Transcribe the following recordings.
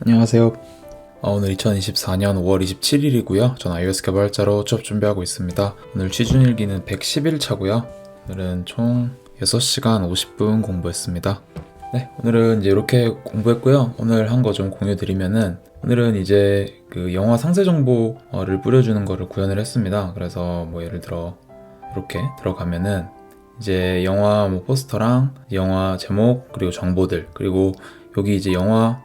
안녕하세요. 어, 오늘 2024년 5월 27일이고요. 전 iOS 개발자로 취업 준비하고 있습니다. 오늘 취준일기는 111 차고요. 오늘은 총 6시간 50분 공부했습니다. 네, 오늘은 이제 이렇게 공부했고요. 오늘 한 거 좀 공유 드리면은 오늘은 이제 그 영화 상세 정보를 뿌려주는 거를 구현을 했습니다. 그래서 뭐 예를 들어 이렇게 들어가면은 이제 영화 뭐 포스터랑 영화 제목 그리고 정보들 그리고 여기 이제 영화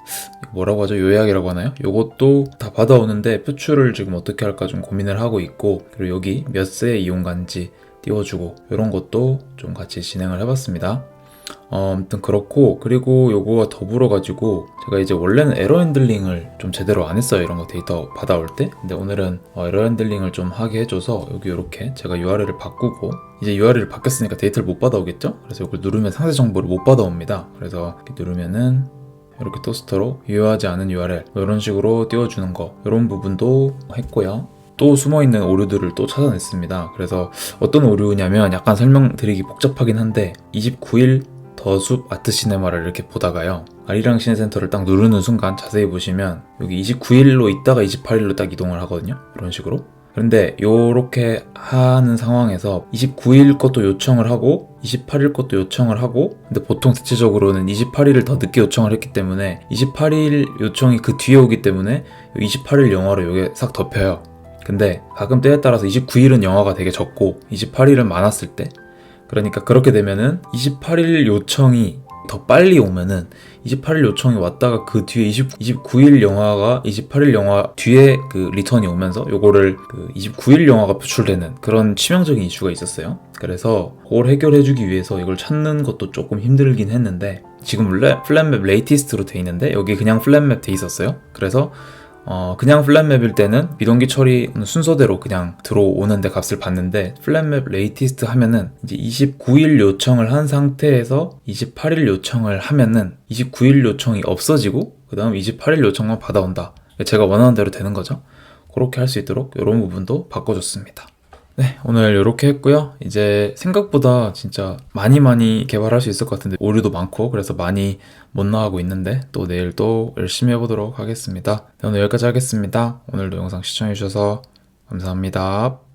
뭐라고 하죠 요약이라고 하나요? 요것도 다 받아오는데 표출을 지금 어떻게 할까 좀 고민을 하고 있고 그리고 여기 몇 세 이용간지 띄워주고 이런 것도 좀 같이 진행을 해봤습니다. 어, 아무튼 그렇고 그리고 요거와 더불어 가지고 제가 이제 원래는 에러 핸들링을 좀 제대로 안 했어요 이런 거 데이터 받아올 때 근데 오늘은 어, 에러 핸들링을 좀 하게 해줘서 여기 이렇게 제가 URL을 바꾸고 이제 URL을 바뀌었으니까 데이터를 못 받아오겠죠 그래서 이걸 누르면 상세 정보를 못 받아옵니다 그래서 이렇게 누르면은 이렇게 토스터로 유효하지 않은 URL 뭐 이런 식으로 띄워주는 거 이런 부분도 했고요 또 숨어있는 오류들을 또 찾아냈습니다 그래서 어떤 오류냐면 약간 설명드리기 복잡하긴 한데 29일 더숲 아트 시네마를 이렇게 보다가요. 아리랑 시내센터를 딱 누르는 순간 자세히 보시면 여기 29일로 있다가 28일로 딱 이동을 하거든요. 이런 식으로. 그런데 요렇게 하는 상황에서 29일 것도 요청을 하고 28일 것도 요청을 하고 근데 보통 대체적으로는 28일을 더 늦게 요청을 했기 때문에 28일 요청이 그 뒤에 오기 때문에 28일 영화로 요게 싹 덮여요. 근데 가끔 때에 따라서 29일은 영화가 되게 적고 28일은 많았을 때 그러니까 그렇게 되면은 28일 요청이 더 빨리 오면은 28일 요청이 왔다가 그 뒤에 20, 29일 영화가 28일 영화 뒤에 그 리턴이 오면서 요거를 그 29일 영화가 표출되는 그런 치명적인 이슈가 있었어요. 그래서 그걸 해결해주기 위해서 이걸 찾는 것도 조금 힘들긴 했는데 지금 원래 플랫맵 레이티스트로 돼 있는데 여기 그냥 플랫맵 돼 있었어요. 그래서 어, 그냥 플랫맵일 때는 비동기 처리 순서대로 그냥 들어오는데 값을 받는데 플랫맵 레이티스트 하면은 이제 29일 요청을 한 상태에서 28일 요청을 하면은 29일 요청이 없어지고 그 다음 28일 요청만 받아온다. 제가 원하는 대로 되는 거죠. 그렇게 할 수 있도록 이런 부분도 바꿔줬습니다. 네, 오늘 이렇게 했고요. 이제 생각보다 진짜 많이 많이 개발할 수 있을 것 같은데 오류도 많고 그래서 많이 못 나가고 있는데 또 내일 또 열심히 해보도록 하겠습니다. 네, 오늘 여기까지 하겠습니다. 오늘도 영상 시청해주셔서 감사합니다.